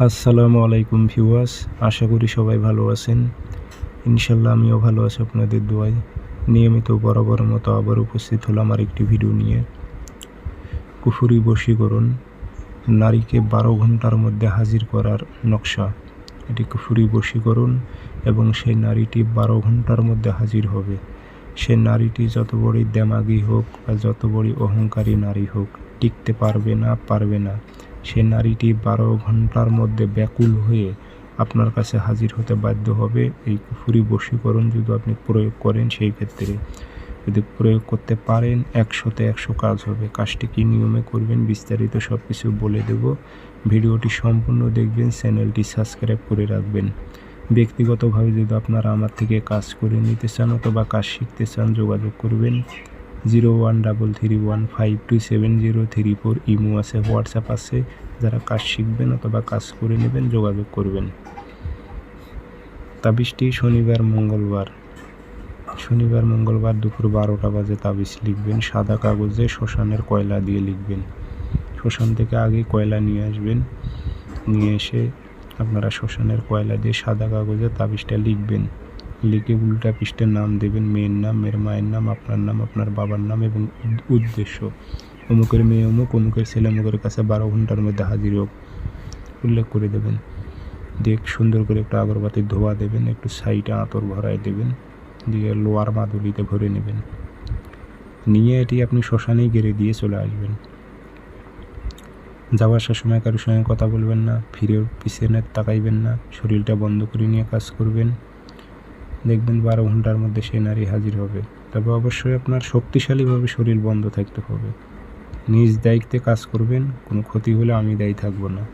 আসসালামু আলাইকুম ভিউয়ার্স, আশা করি সবাই ভালো আছেন। ইনশাল্লাহ আমিও ভালো আছি আপনাদের দোয়ায়। নিয়মিত বরাবর মতো আবার উপস্থিত হলাম আর একটি ভিডিও নিয়ে। কুফুরি বশীকরণ, নারীকে বারো ঘণ্টার মধ্যে হাজির করার নকশা। এটি কুফুরি বশীকরণ এবং সেই নারীটি বারো ঘণ্টার মধ্যে হাজির হবে। সে নারীটি যত বড়ই দেমাগি হোক বা যত বড়ই অহংকারী নারী হোক, টিকতে পারবে না পারবে না। সে নারীটি বারো ঘণ্টার মধ্যে ব্যাকুল হয়ে আপনার কাছে হাজির হতে বাধ্য হবে। এই কুফুরি বশীকরণ যদি আপনি প্রয়োগ করেন, সেই ক্ষেত্রে যদি প্রয়োগ করতে পারেন, একশোতে একশো কাজ হবে। কাজটি কী নিয়মে করবেন, বিস্তারিত সব কিছু বলে দেব। ভিডিওটি সম্পূর্ণ দেখবেন, চ্যানেলটি সাবস্ক্রাইব করে রাখবেন। ব্যক্তিগতভাবে যদি আপনারা আমার থেকে কাজ করে নিতে চান অথবা কাজ শিখতে চান, যোগাযোগ করবেন। Zero one double three one five two seven zero three four imo আছে, হোয়াটসঅ্যাপ আছে। যারা কাজ শিখবেন অথবা কাজ করে নেবেন, যোগাযোগ করবেন। তাবিজটি শনিবার, মঙ্গলবার। শনিবার, মঙ্গলবার দুপুর বারোটা বাজে তাবিজ লিখবেন। সাদা কাগজে শ্মশানের কয়লা দিয়ে লিখবেন। শ্মশান থেকে আগে কয়লা নিয়ে আসবেন। নিয়ে এসে আপনারা শ্মশানের কয়লা দিয়ে সাদা কাগজে তাবিজটা লিখবেন। লিখে উল্টা পৃষ্ঠের নাম দেবেন, মেয়ের নাম, মেয়ের মায়ের নাম, আপনার নাম, আপনার বাবার নাম এবং উদ্দেশ্য। অমুকের মেয়ে অমুক, অমুকের ছেলে অমুকের কাছে বারো ঘণ্টার মধ্যে হাজির হোক। উল্লেখ করে দেবেন। দিয়ে সুন্দর করে একটু আগরবাতির ধোয়া দেবেন, একটু সাইডে আঁতর ভরায় দেবেন। দিয়ে লোয়ার মাদুলিতে ভরে নেবেন। নিয়ে এটি আপনি শ্মশানেই গেড়ে দিয়ে চলে আসবেন। যাওয়ার আসার সময় কারোর সঙ্গে কথা বলবেন না ফিরে পিছনে তাকাইবেন না, শরীরটা বন্ধ করে নিয়ে কাজ করবেন। দেখবেন বারো ঘণ্টার মধ্যে সেই নারী হাজির হবে। তবে অবশ্যই আপনার শক্তিশালীভাবে শরীর বন্ধ থাকতে হবে। নিজ দায়িত্বে কাজ করবেন, কোনো ক্ষতি হলে আমি দায়ী থাকব না।